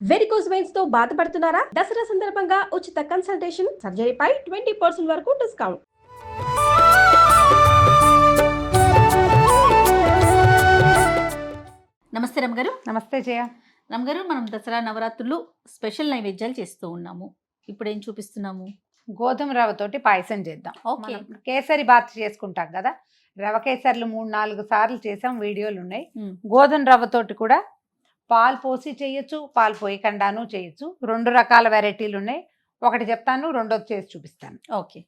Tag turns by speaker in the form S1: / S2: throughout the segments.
S1: Varicose వెయిన్స్తో బాధపడుతున్నారా? దసరా సందర్భంగా ఉచిత కన్సల్టేషన్ సర్జరీపై ట్వంటీ పర్సెంట్ వరకు డిస్కౌంట్
S2: నమస్తే రమ్మగారు
S3: నమస్తే జయ.
S2: రమ్మగారు మనం దసరా నవరాత్రులు స్పెషల్ నైవేద్యాలు చేస్తూ ఉన్నాము. ఇప్పుడు ఏం చూపిస్తున్నాము?
S3: గోధుమ రవ్వతోటి పాయసం చేద్దాం.
S2: ఓకే.
S3: కేసరి బాత్ చేసుకుంటాం కదా. రవ కేసర్లు మూడు నాలుగు సార్లు చేసాం వీడియోలు ఉన్నాయి. గోధుమ రవ్వతోటి కూడా పాలు పోసి చేయొచ్చు పాలు పోయకుండాను చేయొచ్చు. రెండు రకాల వెరైటీలు ఉన్నాయి. ఒకటి చెప్తాను రెండోది చేసి చూపిస్తాను.
S2: ఓకే.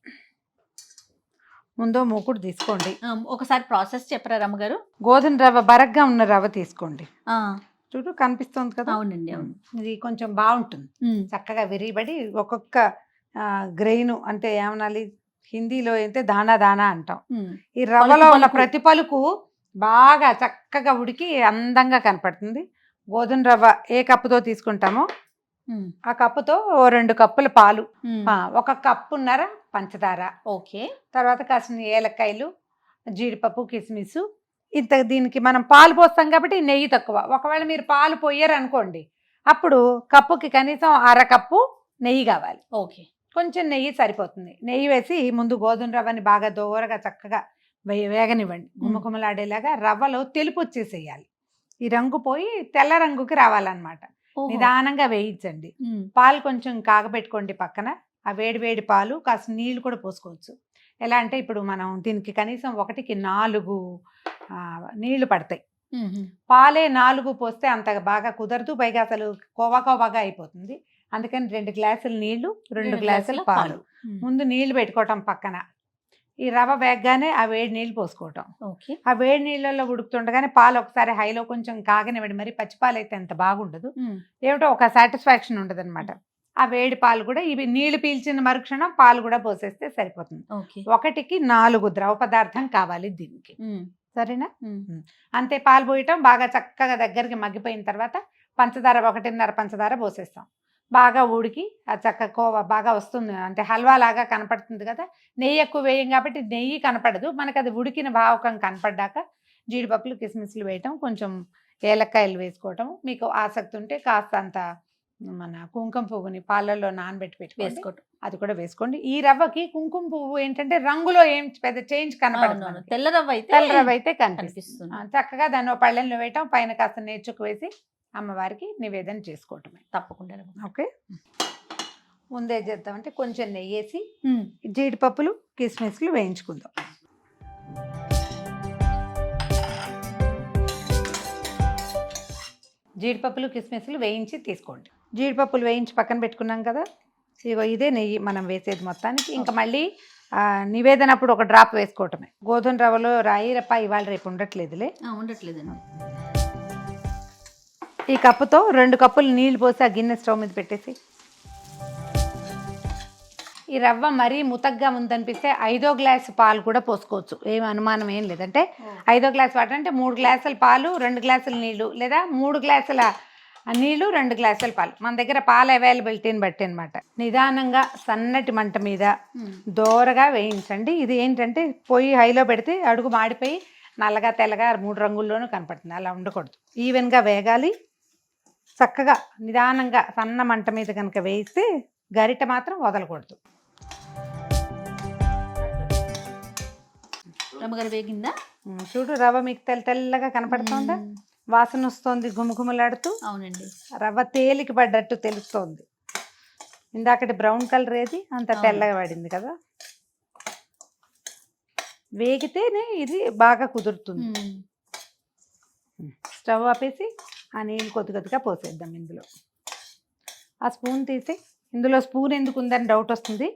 S3: ముందో మూకుడు తీసుకోండి.
S2: ఒకసారి ప్రాసెస్ చెప్పరా రమ్మగారు?
S3: గోధుమ రవ్వ బరగ్గా ఉన్న రవ్వ తీసుకోండి. చూడు కనిపిస్తుంది కదా?
S2: అవునండి అవును.
S3: ఇది కొంచెం బాగుంటుంది. చక్కగా విరిబడి ఒక్కొక్క గ్రెయిన్ అంటే ఏమనాలి? హిందీలో అయితే దానా దానా అంటాం. ఈ రవ్వలో ఉన్న. ప్రతి పలుకు బాగా చక్కగా ఉడికి అందంగా కనపడుతుంది. గోధుమ రవ్వ ఏ కప్పుతో తీసుకుంటామో ఆ కప్పుతో ఓ రెండు కప్పుల పాలు. ఒక కప్పున్నర పంచదార.
S2: ఓకే.
S3: తర్వాత కాసిన ఏలక్కాయలు జీడిపప్పు కిస్మిస్. ఇంత దీనికి మనం పాలు పోస్తాం కాబట్టి నెయ్యి తక్కువ. ఒకవేళ మీరు పాలు పోయారు అనుకోండి అప్పుడు కప్పుకి కనీసం అర కప్పు నెయ్యి కావాలి.
S2: ఓకే.
S3: కొంచెం నెయ్యి సరిపోతుంది. నెయ్యి వేసి ముందు గోధుమ రవ్వని బాగా దోరగా చక్కగా వే- వేగనివ్వండి. గుమగుమలాడేలాగా రవ్వలో తెలుపు వచ్చేసేయాలి. ఈ రంగు పోయి తెల్ల రంగుకి రావాలన్నమాట. నిదానంగా వేయించండి. పాలు కొంచెం కాగబెట్టుకోండి పక్కన. ఆ వేడి వేడి పాలు కాస్త నీళ్ళు కూడా పోసుకోవచ్చు. ఎలా అంటే ఇప్పుడు మనం దీనికి కనీసం ఒకటికి నాలుగు నీళ్ళు పడతాయి. పాలే నాలుగు పోస్తే అంత బాగా కుదరదు. పైగా అసలు కోవా కోవాగా అయిపోతుంది. అందుకని రెండు గ్లాసులు నీళ్ళు రెండు గ్లాసులు పాలు. ముందు నీళ్ళు పెట్టుకోవటం పక్కన. ఈ రవ్వ వేగగానే ఆ వేడి నీళ్ళు పోసుకోవటం.
S2: ఓకే.
S3: ఆ వేడి నీళ్ళల్లో ఉడుకుతుండగానే పాలు ఒకసారి హైలో కొంచెం కాగనివ్వండి మరి పచ్చిపాలు అయితే అంత బాగుండదు. ఏమిటో ఒక సాటిస్ఫాక్షన్ ఉండదు అనమాట ఆ వేడి పాలు కూడా ఇవి నీళ్ళు పీల్చిన మరుక్షణం పాలు కూడా పోసేస్తే సరిపోతుంది. ఒకటికి నాలుగు ద్రవ పదార్థం కావాలి దీనికి. సరేనా? అంతే పాలు పోయటం బాగా చక్కగా దగ్గరికి మగ్గిపోయిన తర్వాత పంచదార ఒకటిన్నర పంచదార పోసేస్తాం. బాగా ఉడికి ఆ చక్క కోవ బాగా వస్తుంది. అంటే హల్వా లాగా కనపడుతుంది కదా? నెయ్యి ఎక్కువ వేయం కాబట్టి నెయ్యి కనపడదు. మనకు అది ఉడికిన భావకం కనపడ్డాక జీడిపప్పులు కిస్మిస్లు వేయటం కొంచెం ఏలక్కాయలు వేసుకోవటం. మీకు ఆసక్తి ఉంటే కాస్త అంత మన కుంకుమ పువ్వుని పాలల్లో నానబెట్టి పెట్టుకోండి.
S2: వేసుకోవటం.
S3: అది కూడా వేసుకోండి. ఈ రవ్వకి కుంకుమ పువ్వు ఏంటంటే రంగులో ఏం పెద్ద చేంజ్ కనపడదు.
S2: తెల్ల రవ్వ అయితే
S3: తెల్ల రవ్వ అయితే కనిపిస్తుంది. చక్కగా దాన్ని పళ్ళెంలో వేయటం పైన కాస్త నేర్చుకు వేసి అమ్మవారికి నివేదన చేసుకోవటమే.
S2: తప్పకుండా.
S3: ఓకే? ముందే చేద్దామంటే కొంచెం నెయ్యి వేసి జీడిపప్పులు కిస్మిస్లు వేయించుకుందాం. జీడిపప్పులు కిస్మిస్లు వేయించి తీసుకోండి. జీడిపప్పులు వేయించి పక్కన పెట్టుకున్నాం కదా ఇగో ఇదే నెయ్యి మనం వేసేది మొత్తానికి. ఇంకా మళ్ళీ నివేదన అప్పుడు ఒక డ్రాప్ వేసుకోవటమే. గోధుమ రవ్వలో రాయి రప్ప ఇవాళ రేపు ఉండట్లేదులే.
S2: ఆ, ఉండట్లేదండి.
S3: ఈ కప్పుతో రెండు కప్పులు నీళ్ళు పోసి ఆ గిన్నె స్టవ్ మీద పెట్టేసి. ఈ రవ్వ మరీ ముతగ్గా ఉందనిపిస్తే ఐదో గ్లాసు పాలు కూడా పోసుకోవచ్చు. ఏం అనుమానం ఏం లేదంటే ఐదో గ్లాస్ వాటర్ అంటే మూడు గ్లాసుల పాలు రెండు గ్లాసుల నీళ్ళు లేదా మూడు గ్లాసుల నీళ్ళు రెండు గ్లాసుల పాలు. మన దగ్గర పాలు అవైలబిలిటీని బట్టి అనమాట నిదానంగా సన్నటి మంట మీద దోరగా వేయించండి. ఇది ఏంటంటే పొయ్యి హైలో పెడితే అడుగు మాడిపోయి నల్లగా తెల్లగా మూడు రంగుల్లోనూ కనపడుతుంది. అలా ఉండకూడదు. ఈవెన్గా వేగాలి. చక్కగా నిదానంగా సన్న మంట మీద కనుక వేయిస్తే గరిట మాత్రం వదలకూడదు.
S2: రమ్మగారు వేగిందా?
S3: చూడు రవ్వ మీకు తెల్ల తెల్లగా కనపడుతుందా? వాసన వస్తుంది గుమగుమలాడుతూ
S2: అవునండి.
S3: రవ్వ తేలిక పడ్డట్టు తెలుస్తోంది. ఇందాకటి బ్రౌన్ కలర్ ఏది? అంత. తెల్లగా పడింది కదా? వేగితేనే ఇది బాగా కుదురుతుంది. స్టవ్ ఆపేసి ఆ నీళ్ళు కొద్ది కొద్దిగా పోసేద్దాం ఇందులో. ఆ స్పూన్ తీసి ఇందులో స్పూన్ ఎందుకు ఉందని డౌట్ వస్తుంది.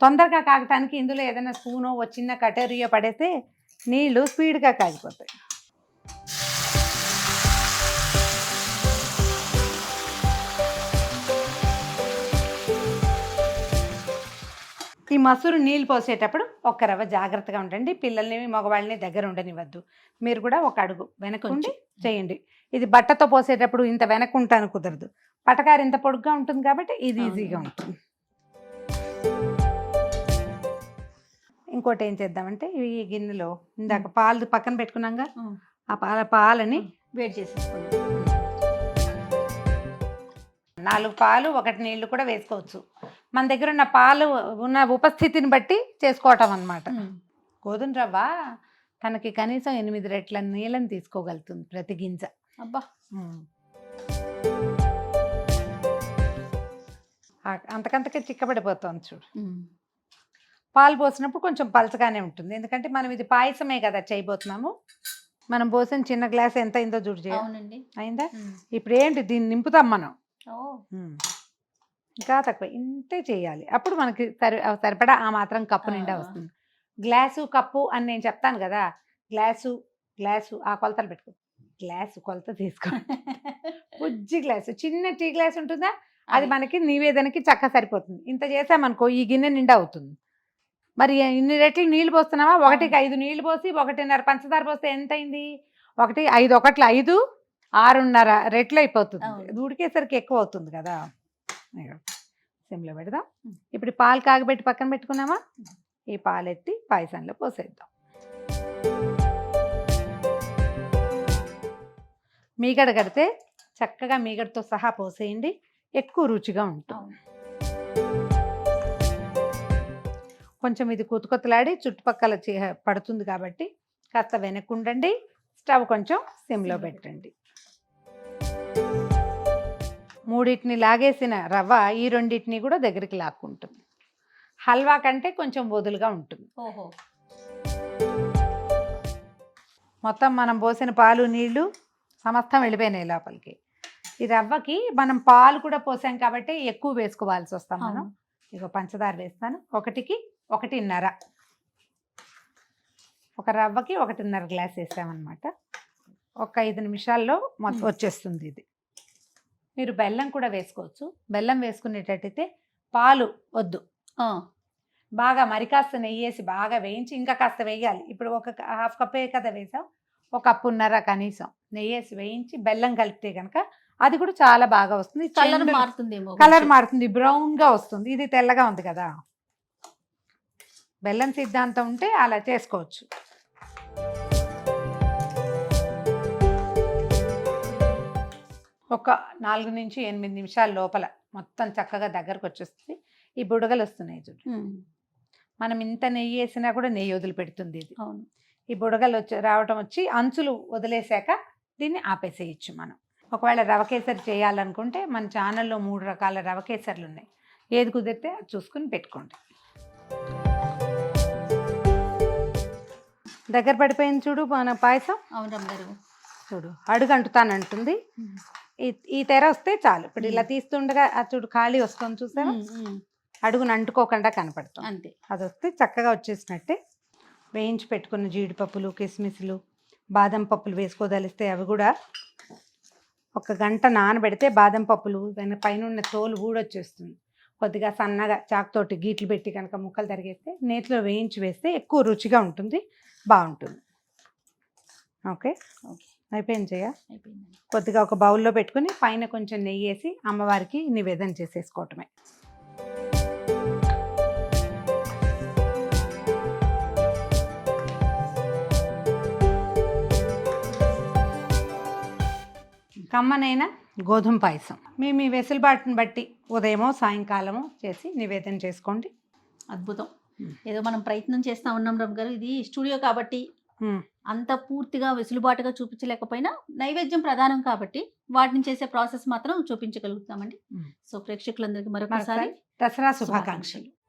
S3: తొందరగా కాగటానికి ఇందులో ఏదైనా స్పూనో ఓ చిన్న కటోరియో పడేస్తే నీళ్ళు స్పీడ్గా కాగిపోతాయి. ఈ మసూరు నీళ్ళు పోసేటప్పుడు ఒక్క రవ్వ జాగ్రత్తగా ఉండండి. పిల్లల్ని మగవాళ్ళని దగ్గర ఉండనివ్వద్దు. మీరు కూడా ఒక అడుగు వెనకుండి చేయండి. ఇది బట్టతో పోసేటప్పుడు ఇంత వెనక ఉంటాను కుదరదు. పటకారు ఇంత పొడుగ్గా ఉంటుంది కాబట్టి ఇది. ఈజీగా ఉంటుంది. ఇంకోటి ఏం చేద్దామంటే ఈ గిన్నెలో ఇందాక పాలు పక్కన పెట్టుకున్నాగా
S2: ఉమ్,
S3: ఆ పాల పాలని
S2: వేడి చేసేసుకోండి
S3: నాలుగు పాలు ఒకటి నీళ్ళు కూడా వేసుకోవచ్చు. మన దగ్గర ఉన్న పాలు ఉన్న ఉపస్థితిని బట్టి చేసుకోవటం అన్నమాట.
S2: ఉమ్.
S3: గోధుమ రవ్వ తనకి కనీసం ఎనిమిది రెట్ల నీళ్ళని తీసుకోగలుగుతుంది ప్రతి గింజ.
S2: అబ్బా!
S3: అంతకంతకే చిక్కబడిపోతుంది చూడు. పాలు పోసినప్పుడు కొంచెం పలచగానే ఉంటుంది. ఎందుకంటే మనం ఇది పాయసమే కదా చేయబోతున్నాము. మనం పోసిన చిన్న గ్లాస్ ఎంత అయిందో చూడు చేయ
S2: అవునండి.
S3: అయిందా. ఇప్పుడు ఏంటి దీన్ని నింపుతాం మనం. ఇంకా తక్కువ. ఇంతే చేయాలి. అప్పుడు మనకి సరి సరిపడా ఆ మాత్రం కప్పు నిండా. వస్తుంది. గ్లాసు కప్పు అని నేను చెప్తాను కదా! గ్లాసు గ్లాసు ఆ కొలతలు పెట్టుకో. గ్లాసు కొలత తీసుకో. బుజ్జి గ్లాసు. చిన్న టీ గ్లాస్ ఉంటుందా? అది మనకి నివేదనకి చక్క సరిపోతుంది. ఇంత చేసామనుకో ఈ గిన్నె నిండా అవుతుంది. మరి ఇన్ని రెట్లు నీళ్ళు పోస్తున్నావా? ఒకటికి ఐదు నీళ్ళు పోసి ఒకటిన్నర పంచదార పోస్తే ఎంత అయింది ఒకటి ఐదు ఒకట్ల ఐదు ఆరున్నర రెట్లు అయిపోతుంది ఉడికేసరికి ఎక్కువ అవుతుంది కదా సిమ్లో పెడదాం. ఇప్పుడు పాలు కాగబెట్టి పక్కన పెట్టుకున్నామా? ఈ పాలు ఎత్తి పాయసంలో పోసేద్దాం. మీగడ కడితే చక్కగా మీగడతో సహా పోసేయండి. ఎక్కువ రుచిగా ఉంటుంది. కొంచెం ఇది కొత్తలాడి చుట్టుపక్కల పడుతుంది కాబట్టి కాస్త వెనక్కి ఉండండి. స్టవ్ కొంచెం సిమ్లో పెట్టండి. మూడింటిని లాగేసిన రవ్వ ఈ రెండింటిని కూడా దగ్గరికి లాక్కుంటుంది. హల్వా కంటే కొంచెం వదులుగా ఉంటుంది.
S2: ఓహో.
S3: మొత్తం మనం పోసిన పాలు నీళ్ళు సమస్తం వెళ్ళిపోయినాయి లోపలికి. ఈ రవ్వకి మనం పాలు కూడా పోసాం కాబట్టి ఎక్కువ వేసుకోవాల్సి వస్తాం మనం. ఇగో పంచదార వేస్తాను. ఒకటికి ఒకటిన్నర. ఒక రవ్వకి ఒకటిన్నర గ్లాస్ వేసామన్నమాట. ఒక ఐదు నిమిషాల్లో మొత్తం. వచ్చేస్తుంది ఇది. మీరు బెల్లం కూడా వేసుకోవచ్చు. బెల్లం వేసుకునేటట్టయితే పాలు వద్దు. బాగా మరి కాస్త నెయ్యి వేసి బాగా వేయించి ఇంకా కాస్త వేయాలి. ఇప్పుడు ఒక హాఫ్ కప్పే కదా వేసాం. ఒక కప్పున్నర కనీసం నెయ్యి వేసి వేయించి బెల్లం కలిపితే కనుక అది కూడా చాలా బాగా వస్తుంది.
S2: కలర్ మారుతుందేమో
S3: కలర్. మారుతుంది. బ్రౌన్గా వస్తుంది. ఇది తెల్లగా ఉంది కదా. బెల్లం సిద్ధాంతం ఉంటే అలా చేసుకోవచ్చు. ఒక నాలుగు నుంచి ఎనిమిది నిమిషాల లోపల మొత్తం చక్కగా దగ్గరకు వచ్చేస్తుంది. ఈ బుడగలు వస్తున్నాయి చూడు. మనం ఇంత నెయ్యి వేసినా కూడా నెయ్యి వదిలిపెడుతుంది ఇది.
S2: అవును.
S3: ఈ బుడగలు వచ్చి రావటం వచ్చి అంచులు వదిలేసాక దీన్ని ఆపేసేయచ్చు మనం. ఒకవేళ రవ కేసరి చేయాలనుకుంటే మన ఛానల్లో మూడు రకాల రవ కేసర్లు ఉన్నాయి. ఏది కుదిరితే అది చూసుకుని పెట్టుకోండి. దగ్గర పడిపోయింది చూడు మన పాయసం.
S2: అవును రమ్మగారు.
S3: చూడు అడుగు అంటుతానంటుంది. ఈ ఈ తెర వస్తే చాలు. ఇప్పుడు ఇలా తీస్తుండగా చూడు ఖాళీ వస్తుంది చూసావా?
S2: ఉమ్.
S3: అడుగును అంటుకోకుండా కనపడుతుంది.
S2: అంతే.
S3: అది వస్తే చక్కగా వచ్చేసినట్టే వేయించి పెట్టుకున్న జీడిపప్పులు కిస్మిస్లు బాదం పప్పులు వేసుకోదలిస్తే అవి కూడా ఒక గంట నానబెడితే బాదం పప్పులు దాని పైన ఉన్న తోలు ఊడొచ్చేస్తుంది. కొద్దిగా సన్నగా చాకుతోటి గీట్లు పెట్టి కనుక ముక్కలు తరిగేస్తే నేతిలో వేయించి వేస్తే ఎక్కువ రుచిగా ఉంటుంది బాగుంటుంది. ఓకే?
S2: ఓకే.
S3: అయిపోయింది
S2: అయిపోయిందండి.
S3: కొద్దిగా ఒక బౌల్లో పెట్టుకుని పైన కొంచెం నెయ్యి వేసి అమ్మవారికి నివేదన చేసేసుకోవటమే. కమ్మనైన గోధుమ పాయసం. మీ మీ వెసులుబాటుని బట్టి ఉదయమో సాయంకాలమో చేసి నివేదన చేసుకోండి.
S2: అద్భుతం. ఏదో మనం ప్రయత్నం చేస్తా ఉన్నాం రమ్ గారు. ఇది స్టూడియో కాబట్టి అంత పూర్తిగా వెసులుబాటుగా చూపించలేకపోయినా నైవేద్యం ప్రధానం కాబట్టి వాటిని చేసే ప్రాసెస్ మాత్రం చూపించగలుగుతామండి. సో ప్రేక్షకులందరికీ
S3: మరొకసారి దసరా శుభాకాంక్షలు.